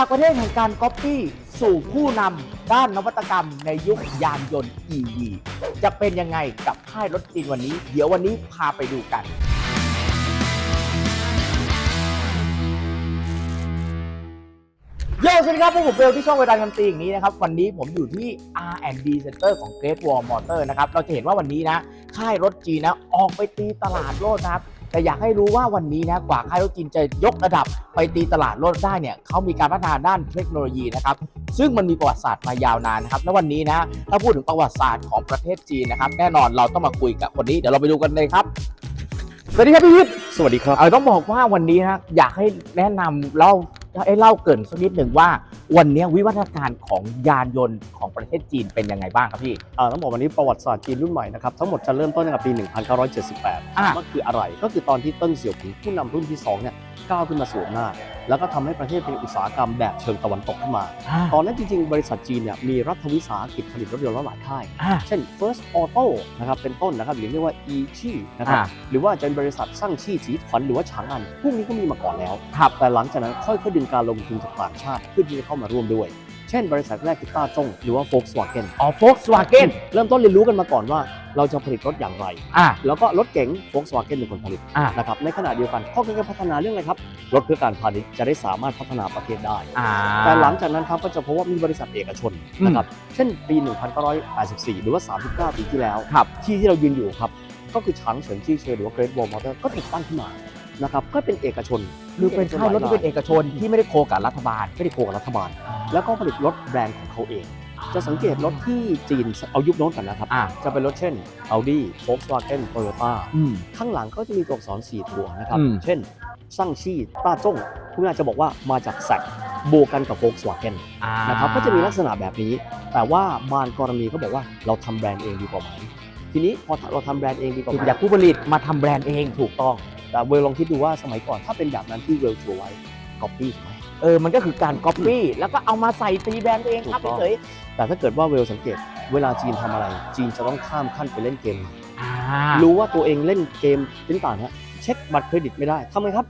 จากประเทศแห่งการก๊อปปี้สู่ผู้นำด้านนวัตกรรมในยุคยานยนต์ EV จะเป็นยังไงกับค่ายรถจีนวันนี้ เดี๋ยววันนี้พาไปดูกัน โยสวัสดีครับพวกผมเบลที่ช่องเวลาทำตีอย่างนี้นะครับ วันนี้ผมอยู่ที่ R&D Center ของ Great Wall Motor นะครับ เราจะเห็นว่าวันนี้นะ ค่ายรถจีนนะ ออกไปตีตลาดโลดนะครับ แต่อยากให้รู้ว่าวันนี้นะกว่าค่ายรถจีนจะยกระดับไปตีตลาดโลดได้เนี่ยเขามีการพัฒนาด้านเทคโนโลยีนะครับซึ่งมันมีประวัติศาสตร์มายาวนานนะครับและวันนี้นะถ้าพูดถึงประวัติศาสตร์ของประเทศจีนนะครับแน่นอนเราต้องมาคุยกับคนนี้เดี๋ยวเราไปดูกันเลยครับสวัสดีครับพี่วิทย์สวัสดีครับ เออต้องบอกว่าวันนี้นะอยากให้แนะนำเล่า ให้เล่าเกรินสักนิดหนึ่งว่า วันนี้วิวัฒนาการของยานยนต์ของประเทศจีนเป็นยังไงบ้างครับพี่อ่าต้องบอกวันนี้ประวัติศาสตร์จีนรุ่นใหม่นะครับทั้งหมดจะเริ่มต้นตั้งแต่ปี 1978อ่าก็คืออะไรก็คือตอนที่เติ้งเสี่ยวผิงผู้นำรุ่นที่2เนี่ยก้าวขึ้นมาสู่อำนาจ แล้วก็ทำให้ประเทศเป็นอุตสาหกรรมแบบเชิงตะวันตกขึ้นมา ตอนนั้นจริง ๆ บริษัทจีนเนี่ยมีรัฐวิสาหกิจผลิตรถยนต์หลายค่ายอ่าเช่น First Auto นะครับเป็นต้นนะครับหรือเรียกว่า e ชี่นะครับอ่าหรือว่าจะเป็นบริษัทสร้างชี่จีขวัญหรือว่าฉางอันพวกนี้ก็มีมาก่อนแล้วครับแต่หลังจากนั้นค่อยๆดึงการลงทุนจากต่างชาติเพื่อที่จะเข้ามาร่วมด้วย เช่นบริษัทแรกคือต้าจงหรือว่า Volkswagen อ๋อ Volkswagen เริ่มต้นเรียนรู้กันมาก่อนว่าเราจะผลิตรถอย่างไร อ่าแล้วก็รถเก๋ง Volkswagen เป็นคนผลิตอ่านะครับ ในขณะเดียวกันเขาก็จะพัฒนาเรื่องอะไรครับ รถเพื่อการพาณิชย์จะได้สามารถพัฒนาประเทศได้ อ่า แต่หลังจากนั้นครับก็จะพบว่ามีบริษัทเอกชนนะครับ เช่นปี 1984 หรือว่า 39 ปีที่แล้ว ครับ ที่ที่เรายืนอยู่ครับ ก็คือช้างเฉินจี้เชยหรือว่า Great Wall Motor ก็ถูกตั้งขึ้นมานะครับก็เป็นเอกชนคือเป็นค่ายรถที่เป็นเอกชนที่ไม่ได้โคกับรัฐบาล ไม่ได้โคกับรัฐบาล แล้วก็ผลิตรถแบรนด์ของเขาเอง จะสังเกตรถที่จีนเอายุคโน้นก่อนนะครับอ่า จะเป็นรถเช่น Audi Volkswagen Toyota อืม ข้างหลังก็จะมีตัวอักษร4ตัวนะครับ อืม เช่นซั่งชี่ต้าจงคุณอาจจะบอกว่ามาจากแซกโบวกกันกับ Volkswagen อ่านะครับก็จะมีลักษณะแบบนี้ แต่ว่าบางกรณีก็บอกว่าเราทำแบรนด์เองดีกว่าไหมทีนี้พอเราทำแบรนด์เองดีกว่าคือไหม จากผู้ผลิตมาทำแบรนด์เอง ถูกต้อง แต่เวลลองคิดดูว่าสมัยก่อนถ้าเป็นแบบนั้นที่เวลชัวร์ไว้ก๊อปปี้ถูกไหม เออมันก็คือการก๊อปปี้แล้วก็เอามาใส่ตีแบรนด์ตัวเองครับถูกต้อง เฉยแต่ถ้าเกิดว่าเวลสังเกต เวลาจีนทำอะไร จีนจะต้องข้ามขั้นไปเล่นเกม ๆอ่ารู้ว่าตัวเองเล่นเกมติ้นต่างฮะเช็คบัตรเครดิตไม่ได้ทำไมครับ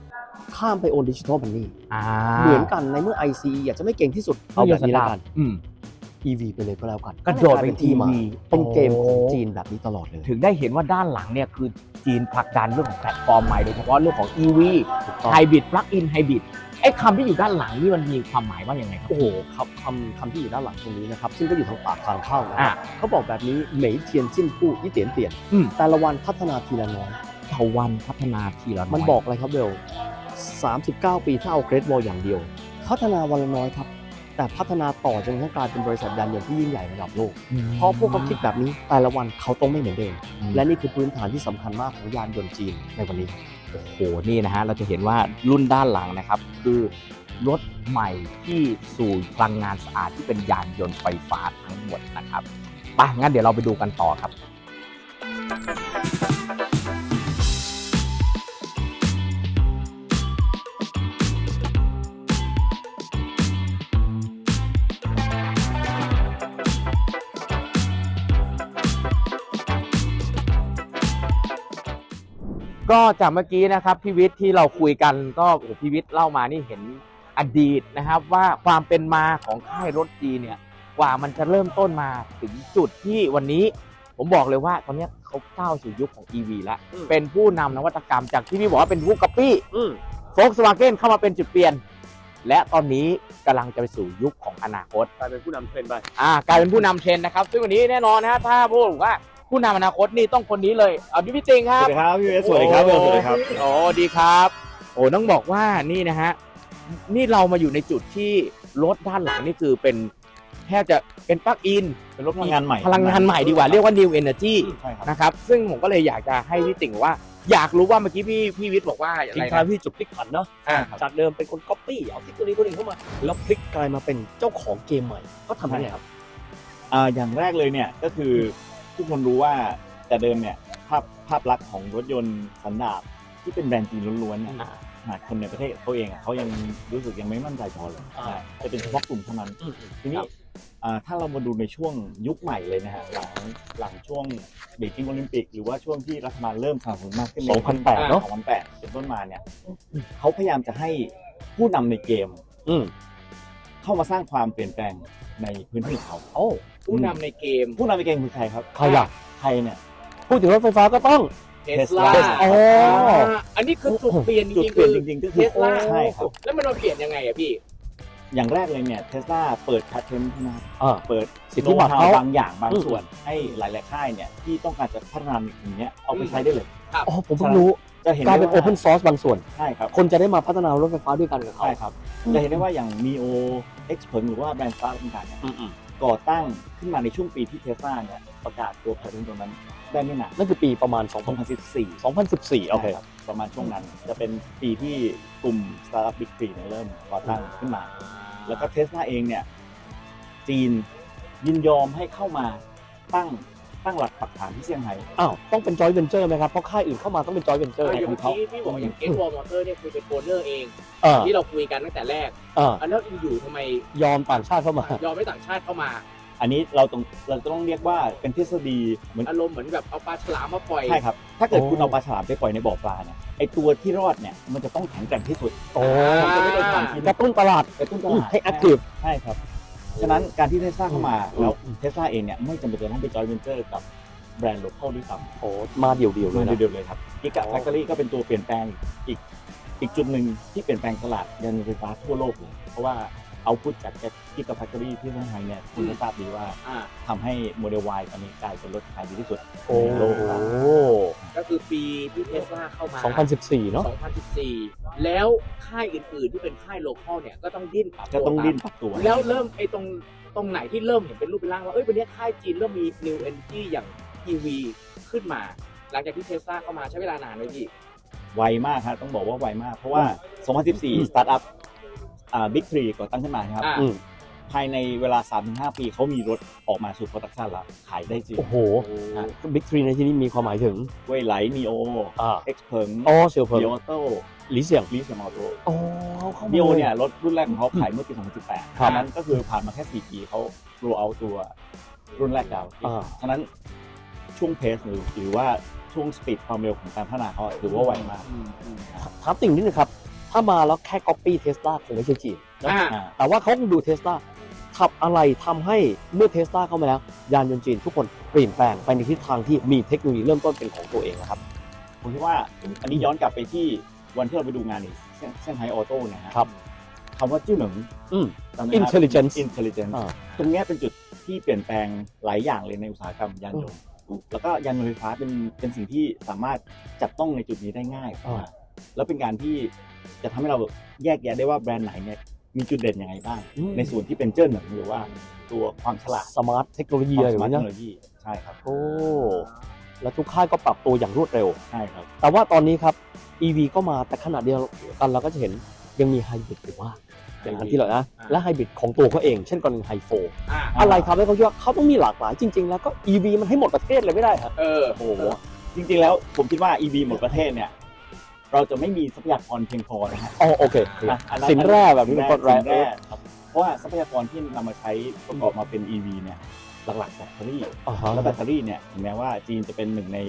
ข้ามไปโอนดิจิทัลมันนี่อ่าเหมือนกันในเมื่อ IC อยากจะไม่เก่งที่สุดเอาแบบนี้แล้วกัน อืม EV ไปเลยก็แล้วกันกระโดดไปเป็นที่มา EV เป็นเกมของโอ้จีนแบบนี้ตลอดเลยถึงได้เห็นว่าด้านหลังเนี่ยคือจีนผลักดันเรื่องของแพลตฟอร์มใหม่โดยเฉพาะเรื่องของ EV ถูกต้องไฮบริดปลั๊กอิน ไฮบริดไอ้คำที่อยู่ด้านหลังนี่มันมีความหมายว่าอย่างไงครับ โอ้โหคำคำคำที่อยู่ด้านหลังตรงนี้นะครับ ซึ่งก็อยู่ทางปากทางเข้านะอะ เขาบอกแบบนี้เหมยเทียนจิ้นผู้ยี่เตียนเตียน อืม แต่ละวันพัฒนาทีละน้อยตะวันพัฒนาทีละน้อยมันบอกอะไรครับเบล39 ปีถ้าเอาเกรดวอลอย่างเดียว พัฒนาวันละน้อยครับ แต่พัฒนาต่อจนกระทั่งกลายเป็นบริษัทยานยนต์ที่ยิ่งใหญ่ระดับโลก อืมเพราะพวกเขาคิดแบบนี้แต่ละวันเขาต้องไม่เหมือนเดิม อืมและนี่คือพื้นฐานที่สำคัญมากของยานยนต์จีนในวันนี้ โอ้โหนี่นะฮะเราจะเห็นว่ารุ่นด้านหลังนะครับ คือรถใหม่ที่สู่พลังงานสะอาดที่เป็นยานยนต์ไฟฟ้าทั้งหมดนะครับไปงั้นเดี๋ยวเราไปดูกันต่อครับ ก็จากเมื่อกี้นะครับพี่วิทย์ที่เราคุยกันก็โอ้โหพี่วิทย์เล่ามานี่เห็นอดีตนะครับ ว่าความเป็นมาของค่ายรถจีนเนี่ยกว่ามันจะเริ่มต้นมาถึงจุดที่วันนี้ ผมบอกเลยว่าตอนเนี้ยเขาก้าวสู่ยุคของ EV แล้ว อืม เป็นผู้นำนวัตกรรมจากที่พี่บอกว่าเป็นผู้ก๊อปปี้ อืม โฟล์ s w a g e n เข้ามาเป็นจุดเปลี่ยน และตอนนี้กำลังจะไปสู่ยุคของอนาคต กลายเป็นผู้นำเทรนด์ไป อ่ากลายเป็นผู้นำเทรนด์นะครับ ซึ่งวันนี้แน่นอนนะฮะถ้าพูดว่า ผู้นำอนาคตนี่ต้องคนนี้เลยเอาพี่พี่ติงคสรับวัสดีครับพี่เอสสวัสดีครับโอ้เบลสวัสดีครับ โอ้ดีครับ โอ้ต้องบอกว่านี่นะฮะนี่เรามาอยู่ในจุดที่รถด้านหลังนี่คือเป็นแทบจะเป็นปลั๊กอินเป็นรถพลังงานใหม่พลังงานใหม่ดีกว่าเรียกว่า new energy ใช่ครับนะครับ ซึ่งผมก็เลยอยากจะให้พี่ติ่งว่า อยากรู้ว่าเมื่อกี้พี่พี่วิทย์บอกว่าอะไรทิ้งท้ายนะที่จุดพลิกผันเนาะอ่าจากเดิมเป็นคนก๊อปปี้เอาที่ตัวนี้ตัวนี้เข้ามา แล้วพลิกกลายมาเป็นเจ้าของเกมใหม่ ก็ทำได้ไงครับ อ่าอย่างแรกเลยเนี่ยก็คือ ทุกคนรู้ว่าแต่เดิมเนี่ยภาพภาพลักษณ์ของรถยนต์สันดาปที่เป็นแบรนด์จีนล้วนๆเนี่ยอ่าขนาดคนในประเทศเขาเองอะเขายังรู้สึกยังไม่มั่นใจพอเลยอ่า ใช่จะเป็นเฉพาะกลุ่มเท่านั้น ทีนี้อ่าถ้าเรามาดูในช่วงยุคใหม่เลยนะฮะหลังหลังช่วงเบจิงโอลิมปิก หรือว่าช่วงที่รัฐบาลเริ่มสนับสนุนมากขึ้น2008เนอะ 2008เป็นต้นมาเนี่ยเขาพยายามจะให้ผู้นำในเกมอืมเข้ามาสร้างความเปลี่ยนแปลงในพื้นที่ของเขา โอ้ ผู้นำในเกม ผู้นำในเกมคือใครครับใครล่ะ ใครเนี่ย พูดถึงรถไฟฟ้าก็ต้อง เทสลา Tesla อ๋ออันนี้คือจุดเปลี่ยนจจุดริงๆเปลี่คืยนอจริงๆก็เทคือสลาใช่ครับ แล้วมันมาเปลี่ยนยังไงอะพี่ อย่างแรกเลยเนี่ยเทสลาเปิดพาเทนต์นะครับอ่า เปิดสิทธิบัตรโน้ตเขาบางอย่างบางอืมส่วนให้หลายๆค่ายเนี่ยที่ต้องการจะพัฒนาอย่างเงี้ยเอาไปใช้ได้เลย อ๋อผมเพิ่งรู้จะเห็นกลายได้เป็นโอว่าเพนซอร์สบางส่วน ใช่ครับ คนจะได้มาพัฒนารถไฟฟ้าด้วยกันกับเขา ใช่ครับ จะเห็นได้ว่าอย่าง Neo X ผลหรือว่าแบรนด์สตาร์ทต่างๆเนี่ยอืม ก่อตั้งขึ้นมาในช่วงปีที่เทสลาเนี่ยประกาศตัวพาเทนต์ตรงนั้นได้ไม่นานๆนั่นคือปีประมาณ 2014 2014 โอเค นะครับประมาณช่วงนั้นจะเป็นปีที่กลุ่ม Startup Big Three เนี่ยเริ่มก่อตั้งขึ้นมา แล้วก็เทสลาเองเนี่ยจีนยินยอมให้เข้ามาตั้ง ตั้งหลักปักฐานที่เซี่ยงไฮ้อ้าวต้องเป็นจอยเวนเจอร์ไหมครับเพราะค่ายอื่นเข้ามาต้องเป็นจอยเวนเจอร์อย่างขเมื่งอเขากี้พี่บอกอย่างเกตวอลมอเตอร์เนี่ยคือเป็นโอนเนอร์เองเออที่เราคุยกันตั้งแต่แรกเอออันแล้วอยู่ๆทำไมยอมต่างชาติเข้ามายอมให้ต่างชาติเข้ามาอันนี้เราต้องเราต้องเรียกว่าเป็นทฤษฎีเหมือนอารมณ์เหมือนแบบเอาปลาฉลามมาปล่อยใช่ครับถ้าเกิดโอ้คุณเอาปลาฉลามไปปล่อยในบ่อปลาเนี่ยไอตัวที่รอดเนี่ยมันจะต้องแข็งแกร่งที่สุดโอ้มันจะไม่โดนความคิดกระตุ้นตลาดกระตุ้นตอืมลาดให้แอคทีฟใช่ครับ ฉะนั้นการที่เทสลาเข้ามาอืมแล้วอืมเทสลาเองเนี่ยไม่จำเป็นจะต้องไปจอยเวนเจอร์กับแบรนด์โลคอลด้วยซ้ำโอ้มาเดี่ยวๆเลยมานะ เดียวๆเลยครับกิกะแฟคทอรี่ก็เป็นตัวเปลี่ยนแปลงอีกอีกจุดหนึ่งที่เปลี่ยนแปลงตลาดยานยนต์ไฟฟ้าทั่วโลกเลยเพราะว่า เอาพุทจากกิกะแฟคทอรี่ที่เมืองไทยเนี่ยคุณก็ทราบดีว่าอ่า ทำให้โมเดล Y ตอนนี้กลายเป็นรถขายดีที่สุดโอ้ในโลกครับก็คือปีที่เทสลาเข้ามา 2014 เนาะ 2014 แล้วค่ายอื่นๆที่เป็นค่ายโลคอลเนี่ยก็ต้องดิ้นปรับก็ต้องวดิ้นปรับตัว แล้วเริ่มไอ้ตรงตรงไหนที่เริ่มเห็นเป็นรูปเป็นร่างว่า เอ้ยวันนี้ค่ายจีนเริ่มมี New Energy อย่าง EV ขึ้นมา หลังจากที่เทสลาเข้ามาใช้เวลานานไหมพี่ ไวมากครับต้องบอกว่าไวมาก เพราะว่า 2014 สตาร์ทอัพอ่า บิ๊กทรีก่อตั้งขึ้นมานะครับอ่า อืมภายในเวลา 3-5 ปีเขามีรถออกมาสู่โปรดักชันแล้วขายได้จริง โอ้โหอะ บิ๊กทรีในที่นี้มีความหมายถึงเว่ยไหลนีโออ่าเอ็กซ์เพิงอ๋อเสี่ยวเผิงดีออโต้หลีเสี่ยงลีเซียมออโต้อ๋อเข้ามา ดีโอเนี่ยรถรุ่นแรกของเขาขายเมื่อปี 2018ครับฉะนั้นก็คือผ่านมาแค่ 4 ปีเขาโรเอาตัวรุ่นแรกแล้วอ่าฉะนั้นช่วงเพสหรือหรือว่าช่วงสปีดความเร็วของการพัฒนาเขาถือว่าไวมาก ถามติ่งนิดนึงครับ ถ้ามาแล้วแค่ copy Tesla คงไม่ใช่จีนนะอ่าอ่า แต่ว่าเขาคงดูเทสลาขับอะไรทำให้เมื่อเทสลาเข้ามาแล้ว ยานยนต์จีนทุกคนเปลี่ยนแปลงไปในทิศทางที่มีเทคโนโลยีเริ่มต้นเป็นของตัวเองนะครับ ผมคิดว่าอันนี้ย้อนกลับไปที่วันที่เราไปดูงานในเซี่ยงเซี่ยงไฮ้ออโต้เนี่ยฮะครับคำว่าจิ้วหนึ่งอืม จำได้ไหมครับ Intelligence intelligence อ่า ตรงเนี้ยเป็นจุดที่เปลี่ยนแปลงหลายอย่างเลยในอุตสาหกรรมยานยนต์แล้วก็ยานยนต์ไฟฟ้าเป็นเป็นสิ่งที่สามารถจับต้องในจุดนี้ได้ง่ายอ่า แล้วเป็นการที่จะทำให้เราแยกแยะได้ว่าแบรนด์ไหนเนี่ยมีจุดเด่นยังไงบ้างอืมในส่วนที่เป็นเจิ้นหนึ่งหรือว่าตัวความฉลาดสมาร์ทเทคโนโลยีควาอะไรมแบสมาบร์ทนี้เทคนะโนโลยีใช่ครับโอ้แล้วทุกค่ายก็ปรับตัวอย่างรวดเร็วใช่ครับแต่ว่าตอนนี้ครับ EV ก็มาแต่ขนาดเดียวกันเราก็จะเห็นยังมีไฮบริดอยู่ว่าอย่างนั้นที่เรานะอ่าและไฮบริดของตัวเขาเอง เช่นกรณีไฮโฟอ่าอะไรทำให้เขาคิดว่าเขาต้องมีหลากหลายจริง ๆ แล้วก็ EV มันให้หมดประเทศเลยไม่ได้ครับเออโอ้โหจริงๆแล้วผมคิดว่า EV หมดประเทศเนี่ย เราจะไม่มีทรัพยากรเพียงพอนะฮะอ๋อโอเคอะอันนั้นสินแร่แบบนี้เป็นต้นแร่สินแร่ครับเพราะว่าทรัพยากรที่นำมาใช้ประกอบมาเป็น EV เนี่ยหลักๆแบตเตอรี่อ่าฮะแล้วแบตเตอรี่เนี่ยถึงแม้ว่าจีนจะเป็นหนึ่งใน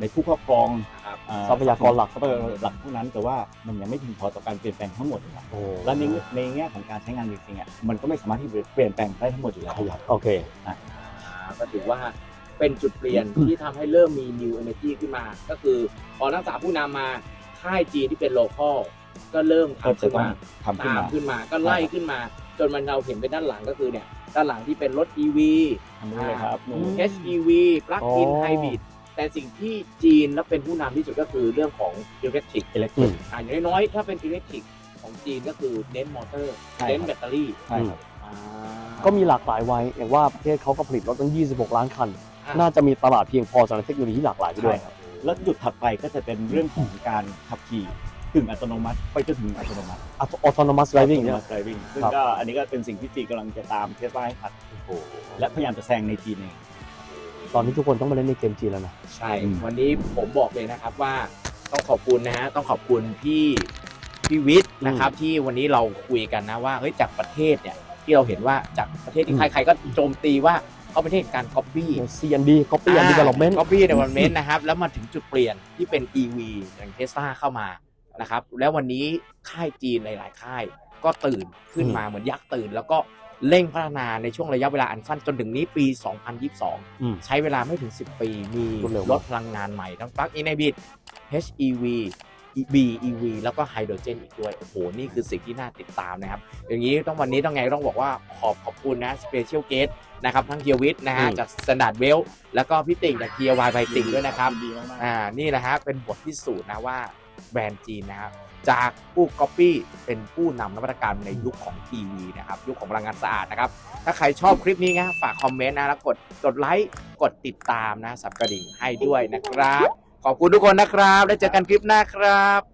ในผู้ครอบครองครับอ่ทรัพยากรหลักทรัพยากรหลักเท่านั้น แต่ว่ามันยังไม่เพียงพอต่อการเปลี่ยนแปลงทั้งหมดนะครับโอ้และในในแง่ของการใช้งานจริงๆอะมันก็ไม่สามารถที่จะเปลี่ยนแปลงได้ทั้งหมดอยู่แล้วขยับโอเคอ่าก็ถือว่าเป็นจุดเปลี่ยนที่ทำให้เริ่มมี New Energy ขึ้นมา ก็คือพอนักศึกษาผู้นำมา ค่ายจีนที่เป็นโลคอลก็เริ่มก็ทำจะขึ้นต้องมาทำขึ้นตามมา ขึ้นมาก็ไล่ขึ้นมา จนมันเราเห็นเป็นด้านหลังก็คือเนี่ยด้านหลังที่เป็นรถ EV ทำนี้เลยครับอืม HEV Plug-in อ๋อ Hybrid แต่สิ่งที่จีนและเป็นผู้นำที่สุดก็คือเรื่องของ Electric อิเล็กทอืริมกอ่าอย่างน้อยๆถ้าเป็น Electric ของจีนก็คือเน้นมอเตอร์ใช่ครับ เน้นแบตเตอรี่ใช่ครับ อ่าก็มีหลากหลายไว้อย่างว่าประเทศเขาก็ผลิตรถตั้ง 26 ล้านคันอะน่าจะมีตลาดเพียงพอสำหรับเทคโนโลยีที่หลากหลายไปด้วยใช่ครับ แล้วจุดถัดไปก็จะเป็นเรื่องของการขับขี่กึ่งอัตโนมัติ ไปจนถึงอัตโนมัติ autonomous driving เนี่ย Autonomous driving ซึ่งครับ ก็อันนี้ก็เป็นสิ่งที่จีนกำลังจะตามเทสลาให้ทันและพยายามจะแซงในจีนเอง ตอนนี้ทุกคนต้องมาเล่นในเกมจีนแล้วนะ ใช่ อืม วันนี้ผมบอกเลยนะครับว่าต้องขอบคุณนะฮะ ต้องขอบคุณพี่พี่วิทย์นะครับ ที่วันนี้เราคุยกันนะว่าเฮ้ยจากประเทศเนี่ยที่เราเห็นว่าจากประเทศที่อืมใครๆก็โจมตีว่า เขาประเทศการ copy CND copy and development copy development นะครับ แล้วมาถึงจุดเปลี่ยนที่เป็น EV อย่างเทสลาเข้ามานะครับ แล้ววันนี้ค่ายจีนหลาย ๆ ค่ายก็ตื่นขึ้นมาเหมือนยักษ์ตื่น แล้วก็เร่งพัฒนาในช่วงระยะเวลาอันสั้นจนถึงนี้ปี 2022อืมใช้เวลาไม่ถึง 10 ปี มีรวดเร็วรมากถพลังงานใหม่ทั้งปลั๊กอินไฮบริด HEV BEV แล้วก็ไฮโดรเจนอีกด้วย โอ้โห นี่คือสิ่งที่น่าติดตามนะครับ อย่างนี้ต้องวันนี้ต้องไงต้องบอกว่าขอบขอบคุณนะสเปเชียลเกสนะครับทั้งเกียร์วิทนะฮะอืมจากสแตนดาร์ดเวลแล้วก็พี่ติ่งจากเกียร์วายไบติ่งด้วยนะครับดีมากๆอ่านี่แหละฮะเป็นบทพิสูจน์นะว่าแบรนด์จีนนะครับจากผู้ก๊อปปี้เป็นผู้นำนวัตกรรมในยุคของทีวีนะครับยุคของพลังงานสะอาดนะครับ ถ้าใครชอบคลิปนี้นะฝากคอมเมนต์นะแล้วกดกดไลค์กดติดตามนะสับกระดิ่งให้ด้วยนะครับ ขอบคุณทุกคนนะครับ แล้วเจอกันคลิปหน้าครับ